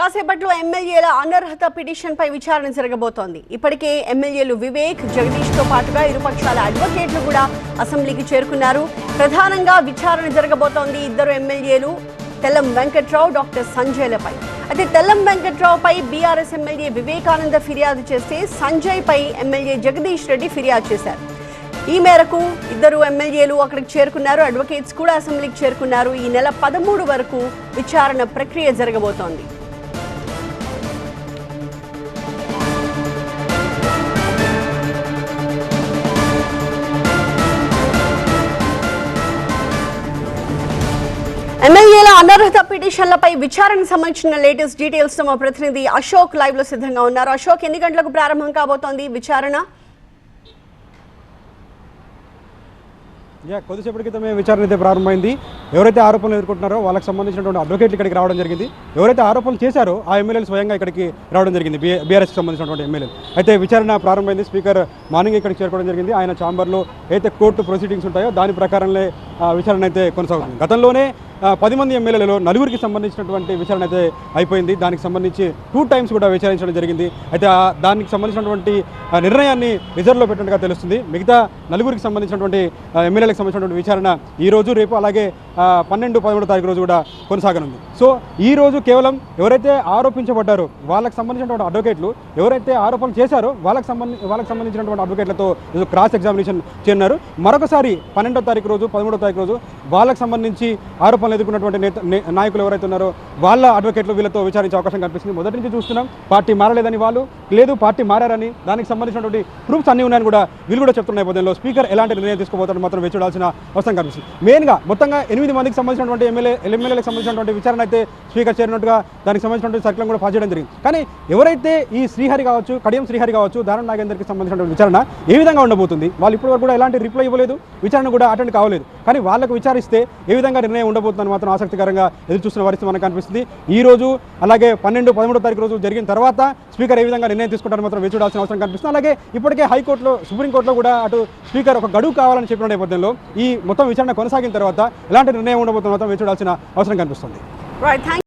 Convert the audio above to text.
కాసేపట్లో ఎమ్మెల్యేల అనర్హత పిటిషన్ పై విచారణ జరగబోతోంది. ఇప్పటికే ఎమ్మెల్యేలు వివేక్ జగదీష్తో పాటుగా ఇరుపక్షాల అడ్వకేట్లు కూడా అసెంబ్లీకి చేరుకున్నారు. ప్రధానంగా విచారణ జరగబోతోంది ఇద్దరు ఎమ్మెల్యేలు తెల్లం వెంకట్రావు డాక్టర్ సంజయ్లపై. అయితే తెల్లం వెంకట్రావుపై బీఆర్ఎస్ ఎమ్మెల్యే వివేకానంద ఫిర్యాదు చేస్తే సంజయ్ పై ఎమ్మెల్యే జగదీష్ రెడ్డి ఫిర్యాదు చేశారు. ఈ మేరకు ఇద్దరు ఎమ్మెల్యేలు అక్కడికి చేరుకున్నారు. అడ్వకేట్స్ కూడా అసెంబ్లీకి చేరుకున్నారు. ఈ నెల పదమూడు వరకు విచారణ ప్రక్రియ జరగబోతోంది. ఎమ్మెల్యేల అనర్హత పిటిషన్లపై విచారణకు సంబంధించిన లేటెస్ట్ డీటెయిల్స్తో మా ప్రతినిధి అశోక్ లైవ్లో సిద్ధంగా ఉన్నారు. అశోక్ ఎన్ని గంటలకు ప్రారంభం కాబోతోంది విచారణ? యా కొద్దిసేపటి క్రితమే విచారణ అయితే ప్రారంభమైంది. ఎవరైతే ఆరోపణలు ఎదుర్కొంటున్నారో వాళ్ళకి సంబంధించినటువంటి అడ్వకేట్లు ఇక్కడికి రావడం జరిగింది. ఎవరైతే ఆరోపణలు చేశారో ఆ ఎమ్మెల్యేలు స్వయంగా ఇక్కడికి రావడం జరిగింది. బీఆర్ఎస్కి సంబంధించినటువంటి ఎమ్మెల్యేలు. అయితే విచారణ ప్రారంభమైంది. స్పీకర్ మార్నింగ్ ఇక్కడికి చేరుకోవడం జరిగింది. ఆయన ఛాంబర్లో అయితే కోర్టు ప్రొసీడింగ్స్ ఉంటాయో దాని ప్రకారంలో విచారణ అయితే కొనసాగుతుంది. గతంలోనే పది మంది ఎమ్మెల్యేలలో నలుగురికి సంబంధించినటువంటి విచారణ అయితే అయిపోయింది. దానికి సంబంధించి టూ టైమ్స్ కూడా విచారించడం జరిగింది. అయితే దానికి సంబంధించినటువంటి నిర్ణయాన్ని రిజర్వ్లో పెట్టినట్టుగా తెలుస్తుంది. మిగతా నలుగురికి సంబంధించినటువంటి ఎమ్మెల్యేలకు సంబంధించినటువంటి విచారణ ఈ రోజు రేపు అలాగే పన్నెండు పదమూడో తారీఖు రోజు కూడా కొనసాగనుంది. సో ఈ రోజు కేవలం ఎవరైతే ఆరోపించబడ్డారో వాళ్ళకి సంబంధించినటువంటి అడ్వకేట్లు ఎవరైతే ఆరోపణలు చేశారో వాళ్ళకి సంబంధించి వాళ్ళకి సంబంధించినటువంటి అడ్వకేట్లతో క్రాస్ ఎగ్జామినేషన్ చేరినారు మరొకసారి పన్నెండో తారీఖు రోజు పదమూడో తారీఖు రోజు వాళ్ళకు సంబంధించి ఆరోపణలు ఎదుర్కొన్నటువంటి నేత నాయకులు ఎవరైతే ఉన్నారో వాళ్ళ అడ్వకేట్లు వీళ్ళతో విచారించే అవకాశం కనిపిస్తుంది. మొదటి నుంచి చూస్తున్నాం పార్టీ మారలేదని వాళ్ళు లేదు పార్టీ మారారని దానికి సంబంధించినటువంటి ప్రూఫ్స్ అన్ని ఉన్నాయని కూడా వీళ్ళు కూడా చెప్తున్న నేపథ్యంలో స్పీకర్ ఎలాంటి నిర్ణయం తీసుకోబోతారని మాత్రం వేచి చూడాల్సిన అవసరం కనిపిస్తుంది. మెయిన్గా మొత్తంగా ఎనిమిది మందికి సంబంధించినటువంటి ఎమ్మెల్యే ఎమ్మెల్యేలకు సంబంధించినటువంటి విచారణ అయితే స్పీకర్ చేరినట్టుగా దానికి సంబంధించినటువంటి సర్కిల్ కూడా పాస్ చేయడం జరిగింది. కానీ ఎవరైతే ఈ శ్రీహరి కావచ్చు కడియం శ్రీహరి కావచ్చు దారుణ నాగేందర్కి సంబంధించినటువంటి విచారణ ఏ విధంగా ఉండబోతుంది? వాళ్ళు ఇప్పటివరకు కూడా ఎలాంటి రిప్లై ఇవ్వలేదు విచారణ కూడా అటెండ్ కావలేదు. కానీ వాళ్ళకు విచారిస్తే ఏ విధంగా నిర్ణయం ఉండబోతుందని మాత్రం ఆసక్తికరంగా ఎదురు చూస్తున్న పరిస్థితి మనకు కనిపిస్తుంది. ఈ రోజు అలాగే పన్నెండు పదమూడో తారీఖు రోజు జరిగిన తర్వాత స్పీకర్ ఏ విధంగా నిర్ణయం తీసుకుంటారని మాత్రం వేచి చూడాల్సిన అవసరం కనిపిస్తుంది. అలాగే ఇప్పటికే హైకోర్టులో సుప్రీంకోర్టులో కూడా అటు స్పీకర్ ఒక గడువు కావాలని చెప్పిన నేపథ్యంలో ఈ మొత్తం విచారణ కొనసాగిన తర్వాత ఎలాంటి నిర్ణయం ఉండబోతున్న మాత్రం వేచి చూడాల్సిన అవసరం కనిపిస్తుంది.